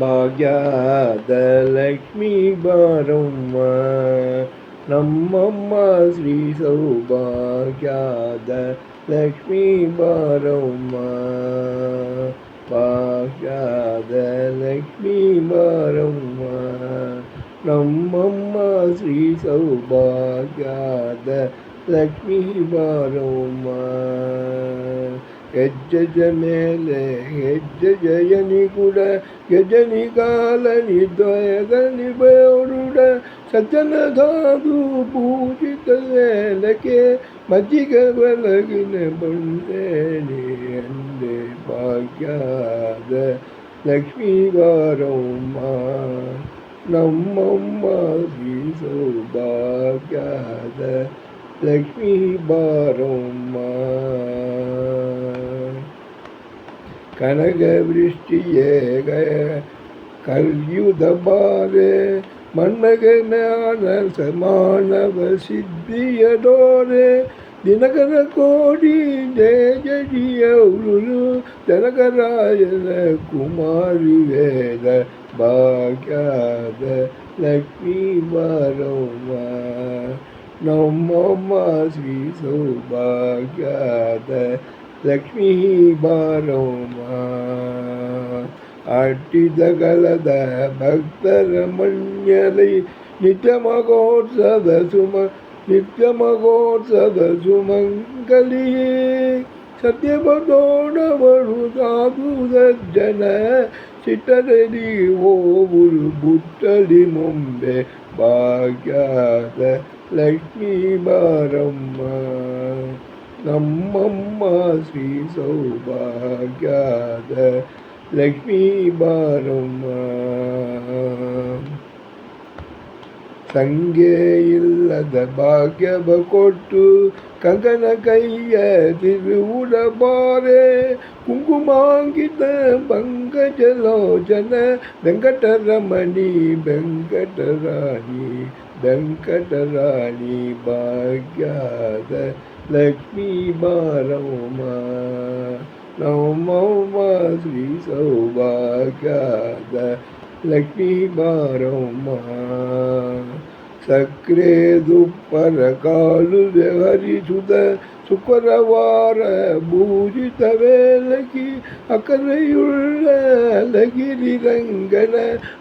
భాగ్యాదలక్ష్మి బారమ్మ నమ్మమ్మ శ్రీ సౌభాగ్యాద లక్ష్మి బారమ్మ భాగ్యాద లక్ష్మి బారమ్మ నమ్మమ్మ శ్రీ సౌభాగ్యాద లక్ష్మి బారమ్మ ಬಾರಮ್ಮ ಹೆಜ್ಜೆಜ ಮೇಲೆ ಹೆಜ್ಜೆ ಜಯನಿ ಕೂಡ ಗಜನಿ ಕಾಲನಿ ದ್ವಯಗನಿ ಬೇರುಡ ಸಜ್ಜನ ಸಾಧು ಪೂಜಿತ ವೇಲಕ್ಕೆ ಮಜ್ಜಿಗ ಬೆಳಗಿನ ಬಂದೇನಿ ಅಂದೆ ಭಾಗ್ಯದ ಲಕ್ಷ್ಮೀ ಬಾರಮ್ಮ ನಮ್ಮಮ್ಮ ಶ್ರೀ ಸೌಭಾಗ್ಯದ ಲಕ್ಷ್ಮೀ ಬಾರಮ್ಮ கனகவிருஷ்டியே கல்யுதபாரே மன்னகனான சமானவ சித்தியடோரே தினகர கோடி ஜெயஜியரு ஜனகராயன குமாரி வேத பாக்யாத லக்ஷ்மி பரோமா நம்மம்மா ஸ்ரீ சௌபாக்யாத ನಮ್ಮಮ್ಮ ಶ್ರೀ ಸೌಭಾಗ್ಯದ ಲಕ್ಷ್ಮೀ ಬಾರಮ್ಮ ಅಟ್ಟಿದಗಲದ ಭಕ್ತರ ಮಣ್ಯಲಿ ನಿತ್ಯ ಮಗೋತ್ಸವ ಸುಮ ನಿತ್ಯ ಮಗೋತ್ಸವ ಸುಮಂಗಲಿಯೇ ಸತ್ಯವದೋಡವರು ಸಾಧು ಸಜ್ಜನ ಸಿಟ್ಟರಲಿ ಓವುರು ಬುಟ್ಟಲಿ ಮುಂಬೆ ಭಾಗ್ಯದ ಲಕ್ಷ್ಮೀ ಬಾರಮ್ಮ ನಮ್ಮಮ್ಮ ಶ್ರೀ ಸೌಭಾಗ್ಯದ ಲಕ್ಷ್ಮೀ ಬಾರಮ್ಮ ಸಂಗೆ ಇಲ್ಲದ ಭಾಗ್ಯವ ಕೊಟ್ಟು ಕಂಕನ ಕೈಯ ತಿರುವುಡಬಾರೆ ಕುಂಕುಮಾಂಕಿತ ಪಂಕಜಲೋಚನ ವೆಂಕಟರಮಣಿ ವೆಂಕಟರಾಣಿ ವೆಂಕಟರಾಣಿ ಭಾಗ್ಯದ ಲಕ್ಷ್ಮೀ ಬಾರಮ್ಮ ನಮ್ಮಮ್ಮ ಶ್ರೀ ಸೌಭಾಗ್ಯದ ಲಕ್ಷ್ಮೀ ಬಾರಮ್ಮ ಸಕ್ರೆ ದುಪ್ಪರ ಕಾಲು ಹರಿಸುತ್ತ ಸುಕರವಾರ ಭೂಜಿತ ವೇಲಕಿ ಅಕರೆಯುಳ್ಳ ಲಗಿರಿ ರಂಗನ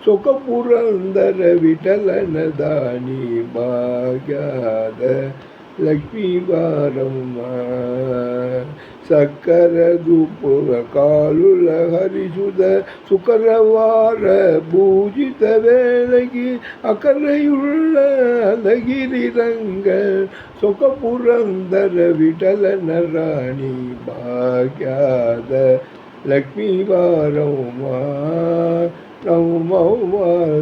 ಸೊಕ ಪುರಂದರ ವಿಠಲನ ದಾನಿ ಭಾಗ್ಯದ லக்ஷ்மி பாரம்மா சக்கரதுபுர காலுல ஹரிசுத சுக்கரவார பூஜித வேலைக்கு அக்கறையுள்ள அந்தகிரிரங்கள் சொக புரந்தர விடல நராணி பாக்யாத லக்ஷ்மி பாரம்மா நம்ம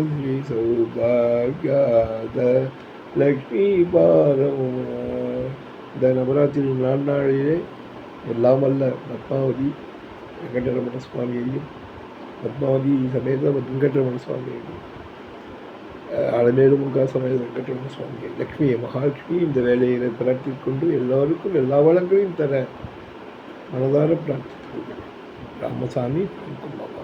ஸ்ரீ சௌபாக்யாத. லக்ஷ்மி பாரம் இந்த நவராத்திரி நாலு நாளிலே எல்லாம் வல்ல பத்மாவதி வெங்கடரமண சுவாமியையும் பத்மாவதி சமேத வெங்கடரமண சுவாமியையும் அலமேலு முகா சமேத வெங்கடரமண சுவாமியை லக்ஷ்மியை மகாலட்சுமி இந்த வேலையை பிரார்த்தி கொண்டு எல்லோருக்கும் எல்லா வளங்களையும் தர மனதார பிரார்த்தித்து ராமசாமி கும்பமா